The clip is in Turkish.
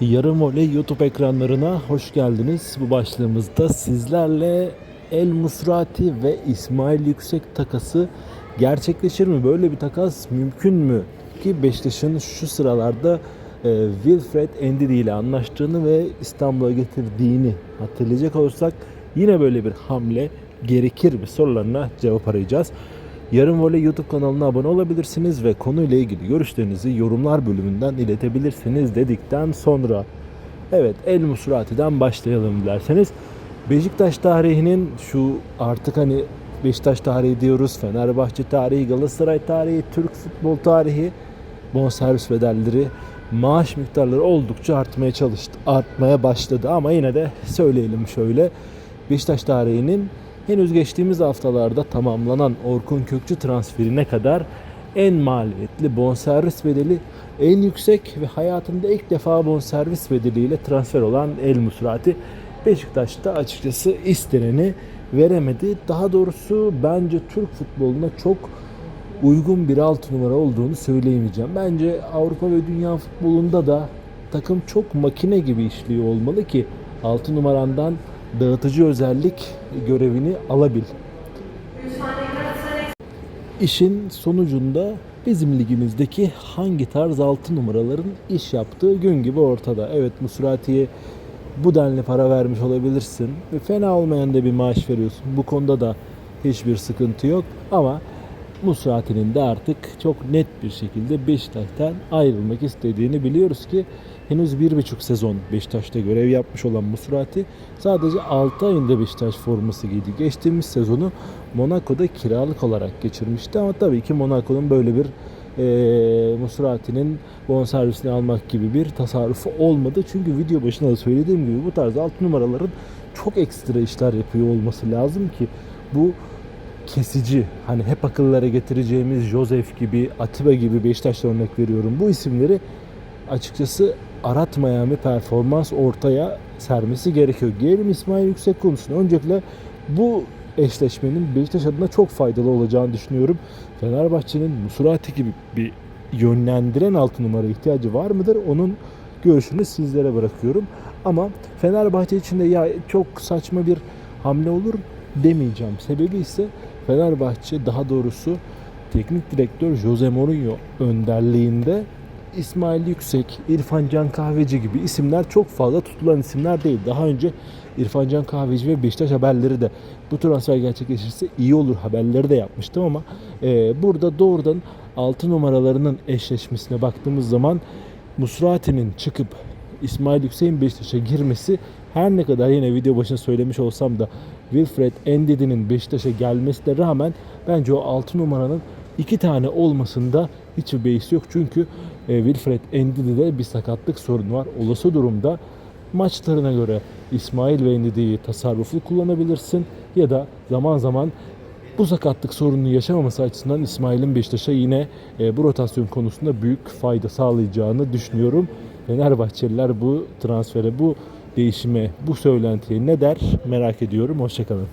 Yarım Voley YouTube ekranlarına hoş geldiniz. Bu başlığımızda sizlerle El Musrati ve İsmail Yüksek takası gerçekleşir mi? Böyle bir takas mümkün mü? Ki Beşiktaş'ın şu sıralarda e, Wilfred Endidi ile anlaştığını ve İstanbul'a getirdiğini hatırlayacak olursak yine böyle bir hamle gerekir mi sorularına cevap arayacağız. Yarın Voley YouTube kanalına abone olabilirsiniz ve konuyla ilgili görüşlerinizi yorumlar bölümünden iletebilirsiniz dedikten sonra evet El Musrati'den başlayalım dilerseniz. Beşiktaş tarihinin şu artık hani Beşiktaş tarihi diyoruz, Fenerbahçe tarihi, Galatasaray tarihi, Türk futbol tarihi, bonservis bedelleri, maaş miktarları oldukça artmaya çalıştı, artmaya başladı ama yine de söyleyelim şöyle. Beşiktaş tarihinin henüz geçtiğimiz haftalarda tamamlanan Orkun Kökçü transferine kadar en maliyetli bonservis bedeli en yüksek ve hayatında ilk defa bonservis bedeliyle transfer olan El Musrati Beşiktaş'ta açıkçası isteneni veremedi. Daha doğrusu bence Türk futboluna çok uygun bir alt numara olduğunu söyleyemeyeceğim. Bence Avrupa ve dünya futbolunda da takım çok makine gibi işliyor olmalı ki 6 numarandan dağıtıcı özellik görevini alabil. İşin sonucunda bizim ligimizdeki hangi tarz 6 numaraların iş yaptığı gün gibi ortada. Evet Musrati'ye bu denli para vermiş olabilirsin ve fena olmayan da bir maaş veriyorsun. Bu konuda da hiçbir sıkıntı yok ama Musrati'nin de artık çok net bir şekilde Beşiktaş'tan ayrılmak istediğini biliyoruz ki henüz bir buçuk sezon Beşiktaş'ta görev yapmış olan Musrati sadece 6 ayında Beşiktaş forması giydi. Geçtiğimiz sezonu Monaco'da kiralık olarak geçirmişti ama tabii ki Monaco'nun böyle bir e, Musrati'nin bonservisini almak gibi bir tasarrufu olmadı. Çünkü video başında da söylediğim gibi bu tarz 6 numaraların çok ekstra işler yapıyor olması lazım ki bu kesici hani hep akıllara getireceğimiz Joseph gibi Atiba gibi Beşiktaş'ta örnek veriyorum. Bu isimleri açıkçası aratmayan bir performans ortaya sermesi gerekiyor. Gelelim İsmail Yüksek konusuna. Öncelikle bu eşleşmenin Beşiktaş adına çok faydalı olacağını düşünüyorum. Fenerbahçe'nin Musurati gibi bir yönlendiren altı numara ihtiyacı var mıdır? Onun görüşünü sizlere bırakıyorum. Ama Fenerbahçe için de ya çok saçma bir hamle olur demeyeceğim. Sebebi ise Fenerbahçe daha doğrusu teknik direktör Jose Mourinho önderliğinde İsmail Yüksek, İrfan Can Kahveci gibi isimler çok fazla tutulan isimler değil. Daha önce İrfan Can Kahveci ve Beşiktaş haberleri de bu transfer gerçekleşirse iyi olur haberleri de yapmıştım ama e, burada doğrudan 6 numaralarının eşleşmesine baktığımız zaman Musrati'nin çıkıp İsmail Yüksek'in Beşiktaş'a girmesi her ne kadar yine video başında söylemiş olsam da Wilfred Endidi'nin Beşiktaş'a gelmesine rağmen bence o 6 numaranın iki tane olmasında hiçbir beis yok. Çünkü e, Wilfred Endidi'de bir sakatlık sorunu var. Olası durumda maçlarına göre İsmail ve Endidi'yi tasarruflu kullanabilirsin ya da zaman zaman bu sakatlık sorununu yaşamaması açısından İsmail'in Beşiktaş'a yine e, bu rotasyon konusunda büyük fayda sağlayacağını düşünüyorum. Fenerbahçeliler bu transfere, bu değişime, bu söylentiye ne der merak ediyorum. Hoşçakalın.